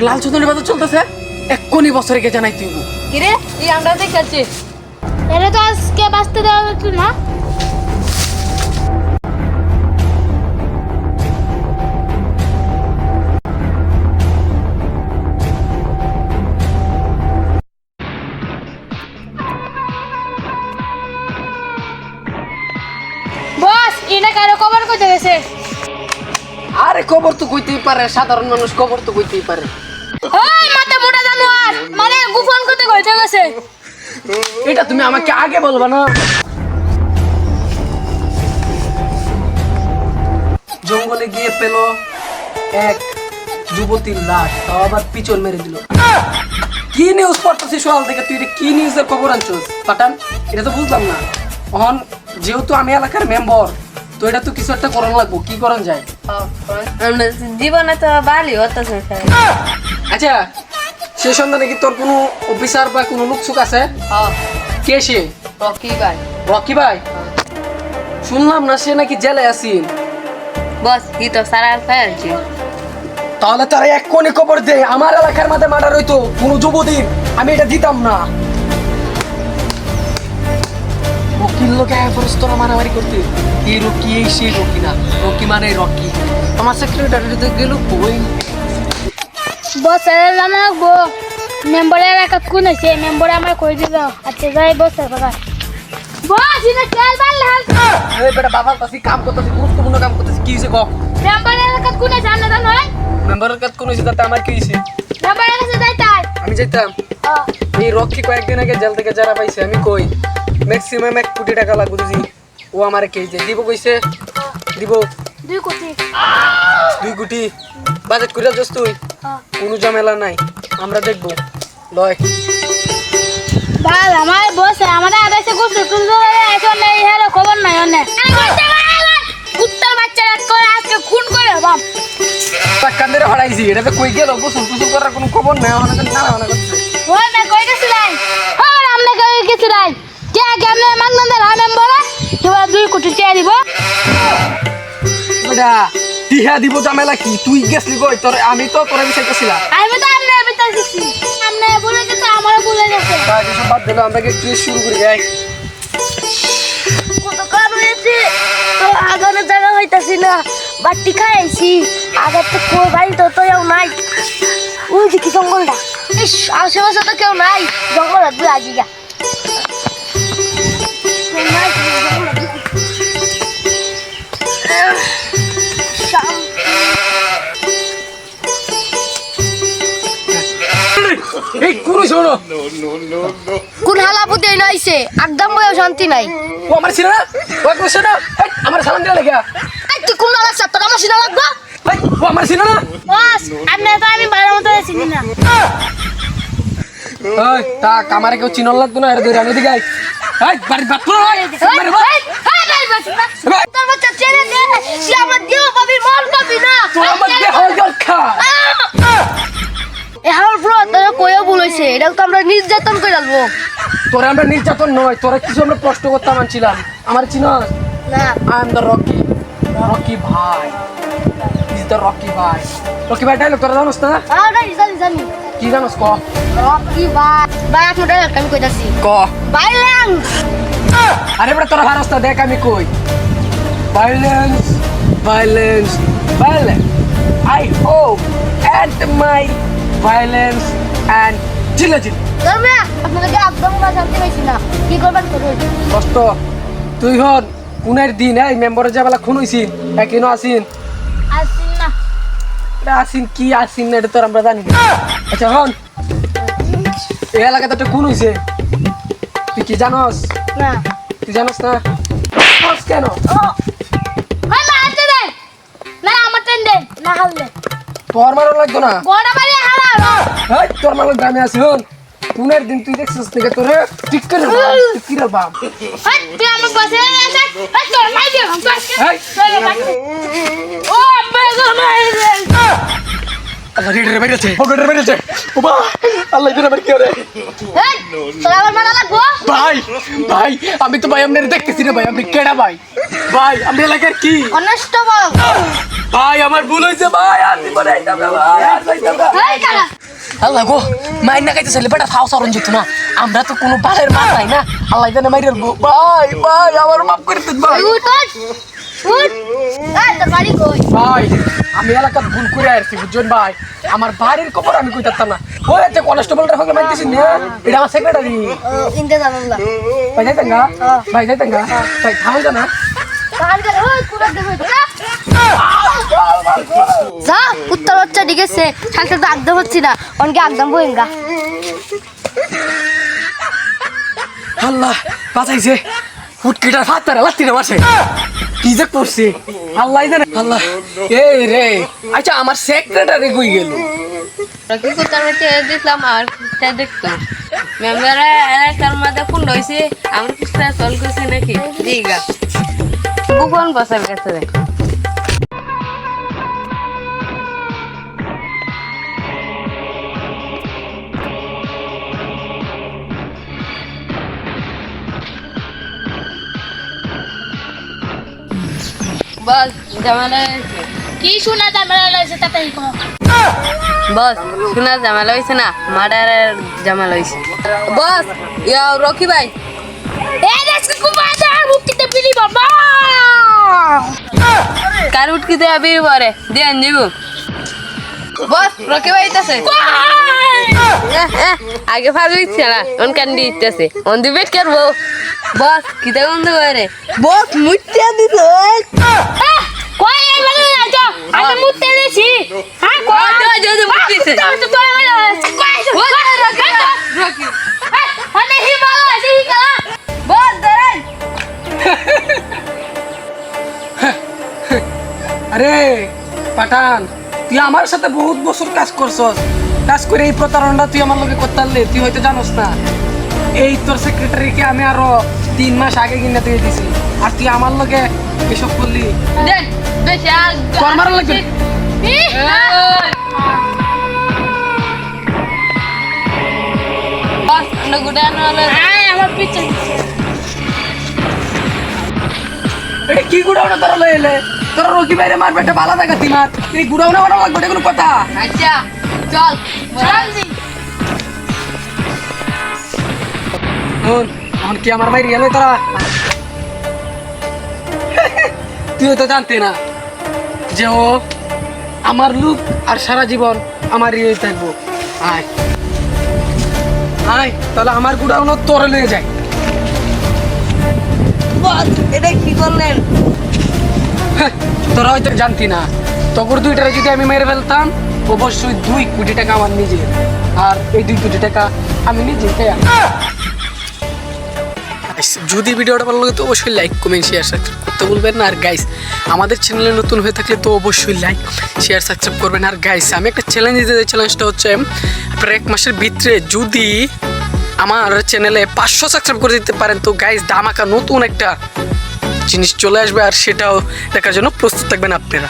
লাল চন্দনের বাজার চলতেছে? এক্ষুনি বছরে কে জানাই তুই কিরে এই আমরা দেখাচ্ছি এটা তো আজকে বাঁচতে দেওয়া হতো না। বস এটা কারও কভার করতে গেছে? আরে খবর তো কইতেই পারে সাধারণ মানুষ খবর তো কইতেই পারে। ওই মাথা মোটা জানোয়ার মানে গুফন করতে কইতে গেছে এটা তুমি আমাকে আগে বলবা না? জঙ্গলে গিয়ে পেল এক যুবতীর লাশ তাও আবার পিছল মেরে দিল। কি নিউজ পড়তেছিস সকাল থেকে তুই কি নিউজের খবর আনছিস? পাঠান এটা তো বুঝলাম না। এখন যেহেতু আমি এলাকার মেম্বার তো এটা তো কিছু একটা করান লাগবো কি করান যায়? জীবনে তো বালি অত্যাচার আচ্ছা সে সন্ধানে কি তোর কোনো অফিসার বা কোনো লোকসুক আছে? কে সে? রকি ভাই। রকি ভাই? শুনলাম না সে নাকি জেলে আছেন বস হি তো সারা ফেলছি তাহলে তারা এক কোণে খবর দে আমার এলাকার মধ্যে মার্ডার হইতো কোনো যুবদিন আমি এটা দিতাম না। লোকে এভারেস্ট তোরা মারামারি করতে। এই রকি এই সেই রকি না। রকি মানে রকি। আমার গেল বস রাখব মেম্বারের একা কোন আছে মেম্বারে আমার কই দিল? আচ্ছা যাই বস কথা বস বাড়লে এই বেটা কাছে কাম করতেছি গুরুত্বপূর্ণ কাম করতেছি। কি হয়েছে কক? মেম্বারের একা কোন আছে জানা জানো মেম্বারের কোন হয়েছে তাতে আমার কি হয়েছে? মেম্বারের কাছে যাই তাই আমি যাইতাম। এই রকি কয়েকদিন আগে জেল থেকে যারা পাইছে আমি কই? ম্যাক্সিমাম এক কোটি টাকা লাগবে বুঝি। ও আমার কে যে দিব কইছে? দিব। দুই কোটি। দুই কোটি। বাজেট করে যাস তুই। কোনো ঝামেলা নাই। আমরা দেখব। লয়। ভালো আমার বস আমাদের আদাইছে খুব সুন্দর এখন খবর নাই অনেক কুত্তার বাচ্চা করে আজকে খুন করে বাপ টাকা মেরে হড়াইছি এটা তো কই গেল? গোসল টুসল করার কোনো খবর নাই ওই না কই গেছিলাই? হ্যাঁ আমরা কই গেছিলাই কে কেমনে মাগনা দে রামেম এবার দুই কোটি টাকা দিব বেটা টিহা দিব ঝামেলা কি? তুই গেছলি কই তোর আমি তো তোরা বিচাইতেছিলাম আমি তো আমনে দিছি আমনে বলে গেছে আমারও বলে গেছে তাই সব বাদ দিল আমরা কি শুরু করি যাই কত কাম হয়েছে তো আগানো জায়গা হইতাছি না। বাটি খাইছি আগার তো কো ভাই তো তো নাই। ওই দেখি জঙ্গলটা ইস আশেপাশে তো কেউ নাই। জঙ্গল দুই আগে গা। এই কোন শোনো। কোন হালাপুতে নাইছে একদম বয়ে শান্তি নাই। ও আমার ছিল না? ও কইছে না? আমার সালাম দিলা লেগা। এই তুই কোন নালা সাত আমার লাগবা? ও আমার ছিল না? বস আমি তো আমি বাইরে মতো চিনি না। ওই তা কামারে কেউ চিনল লাগতো না? এর ধরে আমি দিকে আই। এই বাড়ি বাপ তোর বাচ্চা ছেড়ে দে। সে আমার দেহ পাবি মন পাবি না। তোর আমার দেহ জল খা। এখন ব্রো তোর কয়ে বলেছে। এটা তো আমরা নির্যাতন করে ডালবো তোরা আমরা নির্যাতন নয় তোরা কিছু আমরা প্রশ্ন করতাম আনছিলাম আমার চিন না। I am the Rocky Rocky ভাই। ইজ দ্য রকি ভাই। রকি ভাই ডাইলগ তোরা জানোস না? জানি জানি। কি জানোস ক? রকি ভাই। ভাই আপনি ডাইরেক্ট আমি কইতাছি? ক? ভাইলেন্স আরে বড় তোরা ভারস না দেখ আমি কই। Violence violence violence I hope and my violence and চিল্লা চিল্লা ধর্মে আপনাদেরকে একদম না শান্তি পাইছি না। কি করবেন করুন কষ্ট। তুই হন কোনের দিন এই মেম্বারের যাবেলা খুন হইছিন একিনো আসিন? আসিন না। এটা আসিন কি আসিন না এটা তোর আমরা জানি আচ্ছা হন। এই এলাকাতে একটা খুন হইছে। তুই কি জানস? না। তুই জানস না? কেন? তোর মারো লাগতো না। গোড়া বাড়ি হারা। এই তোর মারো গ্রামে আসি হন পুনের দিন তুই দেখছিস থেকে তোর? ঠিক করে ঠিক করে বাম তুই আমার পাশে এই তোর মাই দে ও আব্বা মাই আল্লাহ রেডে বেরিয়েছে ও রেডে বেরিয়েছে ও বা আল্লাহ আমার কি করে? এই তোর আবার মারা লাগবো? ভাই ভাই আমি তো ভাই আপনার দেখতেছি রে ভাই আপনি কেডা ভাই? ভাই আমি এলাকার কি? কনস্টেবল ভাই আমার ভুল হয়েছে ভাই আর না ভাই আর যাইতাম না। এই কারা? আল্লাহ গো মাইন না খাইতেছে বেটা ফাও সরন যেত না। আমরা তো কোনো বালের মার নাই না আল্লাহ জানে মাইরে ভাই ভাই আমার মাফ করে দেন ভাই। কই? ভাই আমি এলাকার ভুল করে আসছি বুঝছেন ভাই? আমার বাড়ির খবর আমি কইতাম না। ওই যে কনস্টেবলটা হকে মাইতেছি না এটা আমার সেক্রেটারি ভাই যাইতেন গা? ভাই যাইতেন গা? ভাই থামে না। যা। উত্তর বাচ্চা ডিগেছে সাথে তো আগদম হচ্ছি না অনকে আগদম বইঙ্গা আল্লাহ বাঁচাইছে। ফুটকিটার হাত তারা লাত্তি না মাসে কি যে করছে? আল্লাহ জানে, আল্লাহ। এই রে। আচ্ছা আমার সেক্রেটারি কই গেল? দিলাম আর দেখতাম মেম্বারে এলাকার মধ্যে ফোন রয়েছে আমার কিছু চল করছে নাকি ঠিক আছে গোপন বসার কাছে দেখ বল জামালা হয়েছে। কি শোনা জামেলা লাগছে তাতে কো বস শোনা জামালা হয়েছে না? মার্ডারের জামালা হয়েছে। বস ইয়া রকি ভাই। এই দেশকে কুমাদা মুক্তিতে পিলি বাবা কার উঠকি পরে দেন দিব বস রকি আগে ফালু ইচ্ছে না অন কান্দি ইত্তেছে অন দিবে করব বস কিতা বন্ধ করে বস মুচ্ছা দিল কই এই না আমি মুতে দিছি। হ্যাঁ কই? যা, যা, যা, মুততেছে। তো তো তো কই রকি রকি। হিমালয় আছে হিকালা বস ধরেন আরে পাঠান। তুই আমার সাথে বহুত বছর কাজ করছস। কাজ করে এই প্রতারণা তুই আমার লগে করতে পারলে তুই হয়তো জানোস না। এই তোর সেক্রেটারিকে আমি আরও তিন মাস আগে কিনে দিয়ে দিছি। আর তুই আমার লগে এসব করলি। তোর মারা লাগবে গুডানো কি গুড়াও তোরা লয়ে এলে? তোরা রকি বাইরে বালা দেখা তুই মার। এই গুড়াও না লাগবে কোনো কথা। আচ্ছা চল। এখন কি আমার গেলে তোরা? তুই তো জানতে না যে ও আমার লুক আর সারা জীবন আমার ইয়ে থাকব। আয়। আয় তাহলে আমার গুড়াও তোরে লয়ে যায় এটা কি করলেন? তোরা হয়তো জানতি না। তখন দুইটারে যদি আমি মেরে ফেলতাম, অবশ্যই দুই কোটি টাকা আমার নিজের আর এই দুই কোটি টাকা আমি নিজে যদি ভিডিওটা ভালো লাগে তো অবশ্যই লাইক কমেন্ট শেয়ার সাবস্ক্রাইব করতে ভুলবেন না। আর গাইস আমাদের চ্যানেলে নতুন হয়ে থাকলে তো অবশ্যই লাইক শেয়ার সাবস্ক্রাইব করবেন। আর গাইস আমি একটা চ্যালেঞ্জ দিতে চাই চ্যালেঞ্জটা হচ্ছে আপনার এক মাসের ভিতরে যদি আমার চ্যানেলে পাঁচশো সাবস্ক্রাইব করে দিতে পারেন, তো গাইস দামাকা নতুন একটা জিনিস চলে আসবে আর সেটাও দেখার জন্য প্রস্তুত থাকবেন আপনারা।